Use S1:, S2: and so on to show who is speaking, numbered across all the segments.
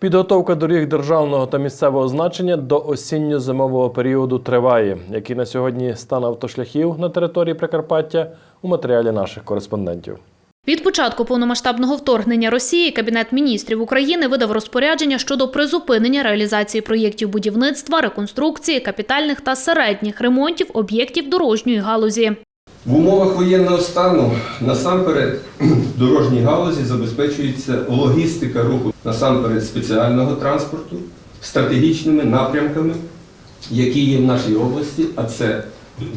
S1: Підготовка доріг державного та місцевого значення до осінньо-зимового періоду триває. Який на сьогодні стан автошляхів на території Прикарпаття у матеріалі наших кореспондентів.
S2: Від початку повномасштабного вторгнення Росії Кабінет міністрів України видав розпорядження щодо призупинення реалізації проєктів будівництва, реконструкції, капітальних та середніх ремонтів об'єктів дорожньої галузі.
S3: В умовах воєнного стану насамперед дорожній галузі забезпечується логістика руху насамперед спеціального транспорту стратегічними напрямками, які є в нашій області, а це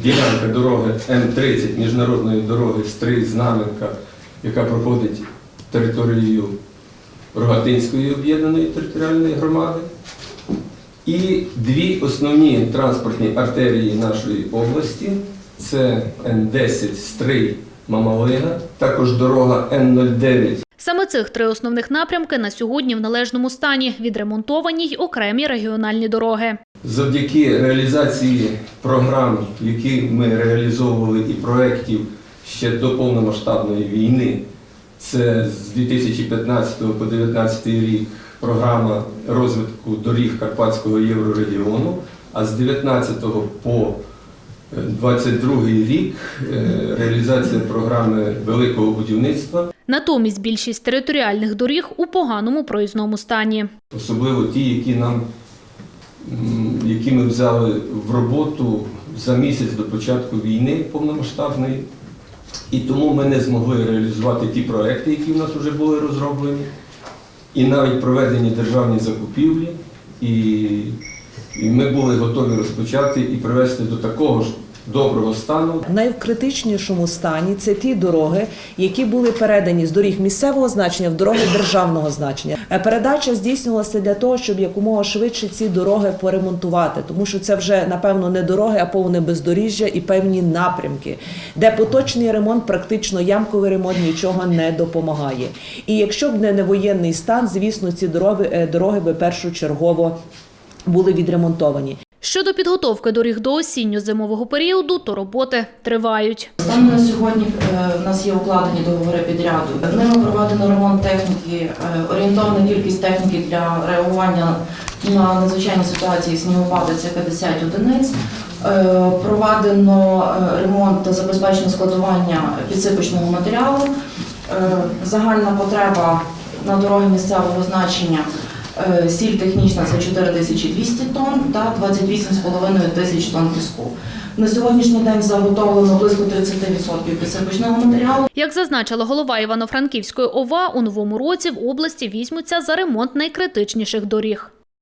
S3: ділянка дороги М30 міжнародної дороги Стрий Знаменка, яка проходить територією Рогатинської об'єднаної територіальної громади. І дві основні транспортні артерії нашої області це Н10 Стрий Мамалина, також дорога Н09.
S2: Саме цих три основних напрямки на сьогодні в належному стані. Відремонтовані й окремі регіональні дороги.
S3: Завдяки реалізації програм, які ми реалізовували, і проєктів ще до повномасштабної війни, це з 2015 по 2019 рік програма розвитку доріг Карпатського єврорегіону, а з 2019 по 2022 рік е, реалізація програми великого будівництва,
S2: Натомість більшість територіальних доріг у поганому проїзному стані.
S3: особливо ті, які нам які ми взяли в роботу за місяць до початку війни повномасштабної. І тому ми не змогли реалізувати ті проекти, які в нас вже були розроблені, і навіть проведені державні закупівлі. І, і ми були готові розпочати і привести до такого ж доброго стану,
S4: В найкритичнішому стані це ті дороги, які були передані з доріг місцевого значення в дороги державного значення. Е, Передача здійснювалася для того, щоб якомога швидше ці дороги поремонтувати, тому що це вже напевно не дороги, а повне бездоріжжя і певні напрямки, де поточний ремонт, практично ямковий ремонт нічого не допомагає. І якщо б не, не воєнний стан, звісно, ці дороги, е, дороги би першочергово були відремонтовані.
S2: Щодо підготовки доріг до осінньо-зимового періоду, то роботи тривають.
S5: Станом на сьогодні е, в нас є укладені договори підряду. Ними проведено ремонт техніки, е, орієнтовна кількість техніки для реагування на надзвичайні ситуації снігопаду це 50 одиниць. Е, Проведено е, ремонт та забезпечено складування підсипочного матеріалу. Е, Загальна потреба на дороги місцевого значення е, сіль технічна це 4200 тонн та 28,5 тисяч тонн піску. На сьогоднішній день заготовлено близько 30% підсипочного матеріалу.
S2: Як зазначила голова Івано-Франківської ОВА, у новому році в області візьмуться за ремонт найкритичніших доріг.